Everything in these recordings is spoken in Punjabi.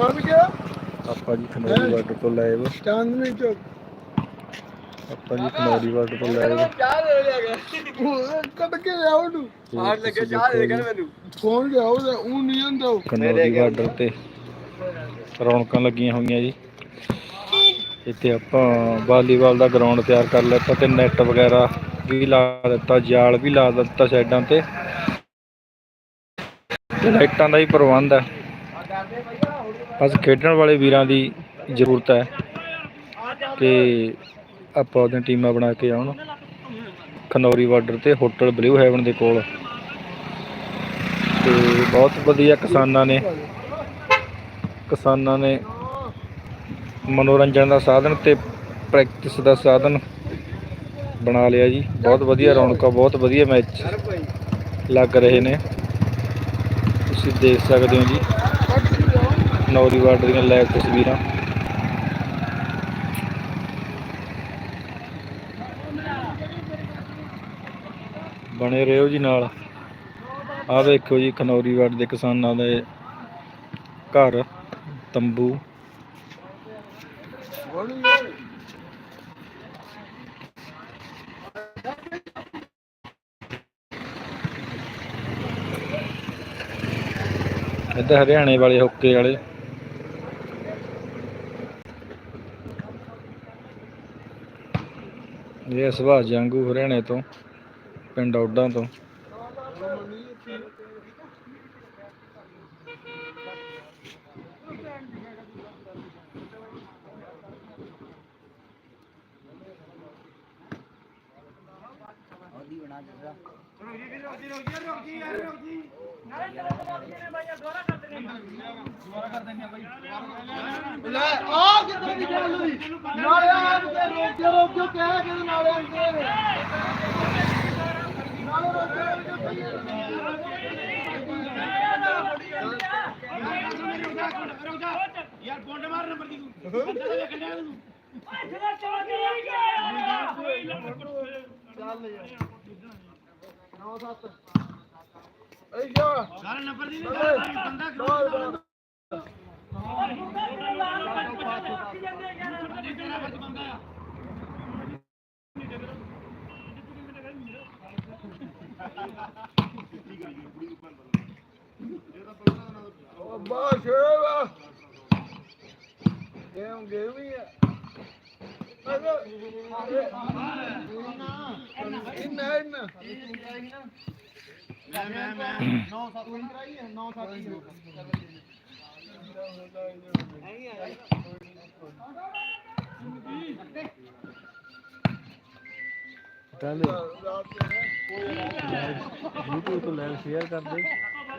ਮੰਨ ਗਿਆ ਆਪਾਂ ਜੀ ਖਨੌਰੀ ਬਾਰਡਰ ਤੋਂ ਲਾਈਵ ਚਾਂਦਨੀ ਚੌਕ। ਆਪਾਂ ਜੀ ਖਨੌਰੀ ਬਾਰਡਰ ਤੋਂ ਲਾਈਵ ਚਾਹ ਦੇ ਲਿਆ ਗਿਆ ਕੱਢ ਕੇ ਲਿਆਓ ਨੂੰ ਆੜ ਲੱਗੇ ਚਾਹ ਦੇ ਕਰ ਮੈਨੂੰ। ਫੋਨ ਲਿਆਓ ਤੇ ਉਹ ਨਹੀਂ ਆਂਦਾ ਉਹ। ਖਨੌਰੀ ਬਾਰਡਰ ਤੇ ਰੌਣਕਾਂ ਲੱਗੀਆਂ ਹੋਈਆਂ ਜੀ। ਇੱਥੇ ਆਪਾਂ ਵਾਲੀਬਾਲ ਦਾ ਗਰਾਊਂਡ ਤਿਆਰ ਕਰ ਲਿਆ ਤੇ ਨੈਟ ਵਗੈਰਾ ਵੀ ਲਾ ਦਿੱਤਾ ਜਾਲ ਵੀ ਲਾ ਦਿੱਤਾ ਸਾਈਡਾਂ ਤੇ ਤੇ। ਲਾਈਟਾਂ ਦਾ ਹੀ ਪ੍ਰਬੰਧ ਹੈ। ਬਸ ਖੇਡਣ ਵਾਲੇ ਵੀਰਾਂ ਦੀ ਜ਼ਰੂਰਤ ਹੈ ਕਿ ਆਪਾਂ ਉਹਦੀਆਂ ਟੀਮਾਂ ਬਣਾ ਕੇ ਆਉਣ। ਖਨੌਰੀ ਬਾਰਡਰ ਤੇ ਹੋਟਲ ਬਲੂ ਹੈਵਨ ਦੇ ਕੋਲ। ਤੇ ਬਹੁਤ ਵਧੀਆ ਕਿਸਾਨਾਂ ਨੇ ਕਿਸਾਨਾਂ ਨੇ ਮਨੋਰੰਜਨ ਦਾ ਸਾਧਨ ਤੇ ਪ੍ਰੈਕਟਿਸ ਦਾ ਸਾਧਨ ਬਣਾ ਲਿਆ ਜੀ। ਬਹੁਤ ਵਧੀਆ ਰੌਣਕਾਂ ਬਹੁਤ ਵਧੀਆ ਮੈਚ ਲੱਗ ਰਹੇ ਨੇ। ਤੁਸੀਂ ਦੇਖ ਸਕਦੇ ਹੋ ਜੀ। ਨੌਰੀ ਬਾਰਡਰ ਦੀਆਂ ਲਾਈਵ ਤਸਵੀਰਾਂ। ਬਣੇ ਰਹੋ ਜੀ ਨਾਲ। ਆਹ ਵੇਖੋ ਜੀ ਖਨੌਰੀ ਬਾਰਡਰ ਦੇ ਕਿਸਾਨਾਂ ਦੇ ਘਰ, ਤੰਬੂ। ਇੱਧਰ ਹਰਿਆਣੇ ਵਾਲੇ, ਹੁੱਕੇ ਵਾਲੇ। ਇਹ ਸੁਭਾਸ਼ ਜੰਗੂ ਹਰਿਆਣੇ ਤੋਂ ਪਿੰਡ ਔਡਾ ਤੋਂ। ਲੈ ਆ ਕਿੱਥੇ ਦੀ ਗੱਲ ਹੋਈ ਨਾਲੇ ਆ ਕੇ ਰੋਕਿਓ ਰੋਕਿਓ ਕਹਿ ਕੇ ਨਾਲੇ ਆਂਦੇ ਨੇ ਨਾਲੇ ਰੋਕਿਓ ਰੋਕਿਓ ਯਾਰ ਬੋਂਡ ਮਾਰ ਨੰਬਰ ਦੀ ਤੂੰ ਚੱਲ ਯਾਰ। 9 7 ਏ ਜਾ ਸਾਰਾ ਨੰਬਰ ਦੀ ਨਹੀਂ ਗੱਲ ਬੰਦਾ ਕਿਉਂ ਤੇਰਾ ਫਰਜ਼ ਬੰਦਾ ਆ? ਅੱਬਾ ਸ਼ੇਵਾ ਗੇਮ ਗੇਮ ਹੀ ਹੈ ਇੰਨਾ ਇੰਨਾ? ਮੈਂ ਮੈਂ ਮੈਂ। 9 7 ਕਰਾਈ ਹੈ 9 7 ਚੱਲ। YouTube ਤੋਂ ਲਾਈਵ ਸ਼ੇਅਰ ਕਰ ਦੇ।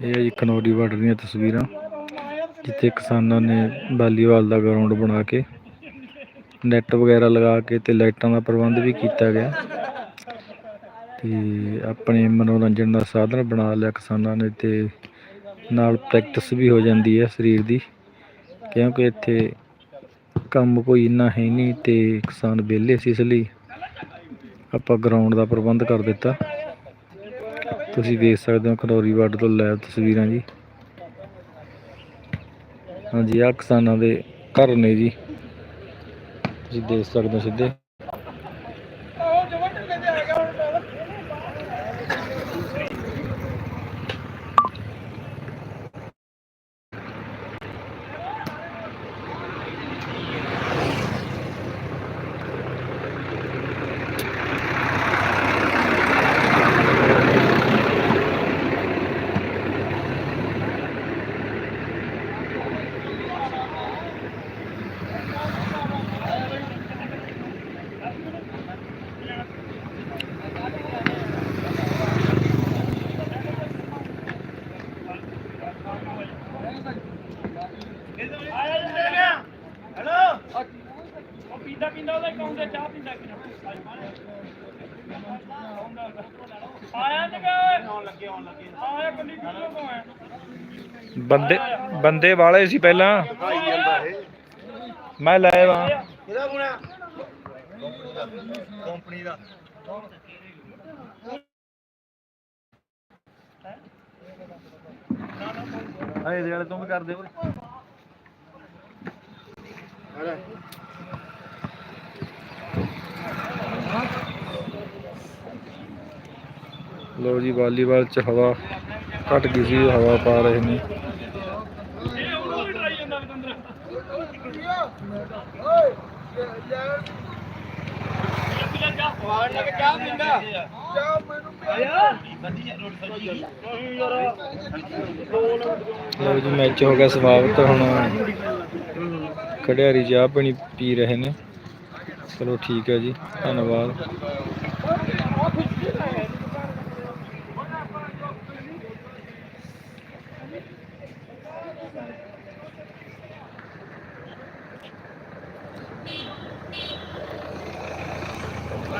ਇਹ ਹੈ ਜੀ ਖਨੌਰੀ ਬਾਰਡਰ ਦੀਆਂ ਤਸਵੀਰਾਂ, ਜਿੱਥੇ ਕਿਸਾਨਾਂ ਨੇ ਵਾਲੀਬਾਲ ਦਾ ਗਰਾਊਂਡ ਬਣਾ ਕੇ ਨੈਟ ਵਗੈਰਾ ਲਗਾ ਕੇ ਤੇ ਲਾਈਟਾਂ ਦਾ ਪ੍ਰਬੰਧ ਵੀ ਕੀਤਾ ਗਿਆ। ਤੇ ਆਪਣੇ ਮਨੋਰੰਜਨ ਦਾ ਸਾਧਨ ਬਣਾ ਲਿਆ ਕਿਸਾਨਾਂ ਨੇ ਤੇ ਨਾਲ ਪ੍ਰੈਕਟਿਸ ਵੀ ਹੋ ਜਾਂਦੀ ਹੈ ਸਰੀਰ ਦੀ, ਕਿਉਂਕਿ ਇੱਥੇ ਕੰਮ ਕੋਈ ਇੰਨਾ ਹੈ ਨਹੀਂ ਤੇ ਕਿਸਾਨ ਵਿਹਲੇ ਸੀ ਇਸ ਲਈ ਆਪਾਂ ਗਰਾਊਂਡ ਦਾ ਪ੍ਰਬੰਧ ਕਰ ਦਿੱਤਾ। ਤੁਸੀਂ ਵੇਖ ਸਕਦੇ ਹੋ ਖਨੌਰੀ ਬਾਰਡਰ ਤੋਂ ਲੈ ਤਸਵੀਰਾਂ ਜੀ। ਹਾਂਜੀ ਆ ਕਿਸਾਨਾਂ ਦੇ ਘਰ ਨੇ ਜੀ। ਤੁਸੀਂ ਦੇਖ ਸਕਦੇ ਹੋ ਸਿੱਧੇ। ਪੀਂਦਾ ਪੀਂਦਾ ਉਹਦਾ ਹੀ ਕਹੂੰਦੇ ਚਾਹ ਪੀਂਦਾ ਕਿ ਆਇਆ ਤੇ ਆਉਣ ਲੱਗੇ ਆਉਣ ਲੱਗੇ ਆਇਆ ਕੱਲੀ ਤੋਂ ਆਇਆ? ਬੰਦੇ ਬੰਦੇ ਵਾਲੇ ਸੀ ਪਹਿਲਾਂ। ਮੈਂ ਲੈ ਵਾ ਇਹਦਾ ਗੁਣਾ ਕੰਪਨੀ ਦਾ। ਆਏ ਦੇ ਵਾਲੇ ਤੂੰ ਵੀ ਕਰਦੇ ਓਏ ਲੋ ਜੀ, ਵਾਲੀਬਾਲ ਚ ਹਵਾ ਘਟ ਗਈ ਸੀ, ਹਵਾ ਪਾ ਰਹੇ ਨੇ। ਇਹ ਲੋ ਜੀ, ਮੈਚ ਹੋ ਗਿਆ ਸਮਾਪਤ ਹੁਣ ਖੜਿਆਰੀ ਚਾਹ ਪਾਣੀ ਪੀ ਰਹੇ ਨੇ। ਚਲੋ ਠੀਕ ਹੈ ਜੀ, ਧੰਨਵਾਦ।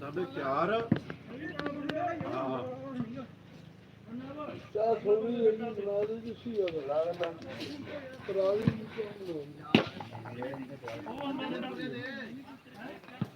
ਸਾਡੇ ਚਾਰ। ਹਾਂ ਚਾਹ ਥੋੜੀ ਜਿਹੀ ਬਣਾ ਦੇ ਜੀ ਸੀ ਉਹ ਲਾ ਲੈਣਾ ਦੇ Thank you.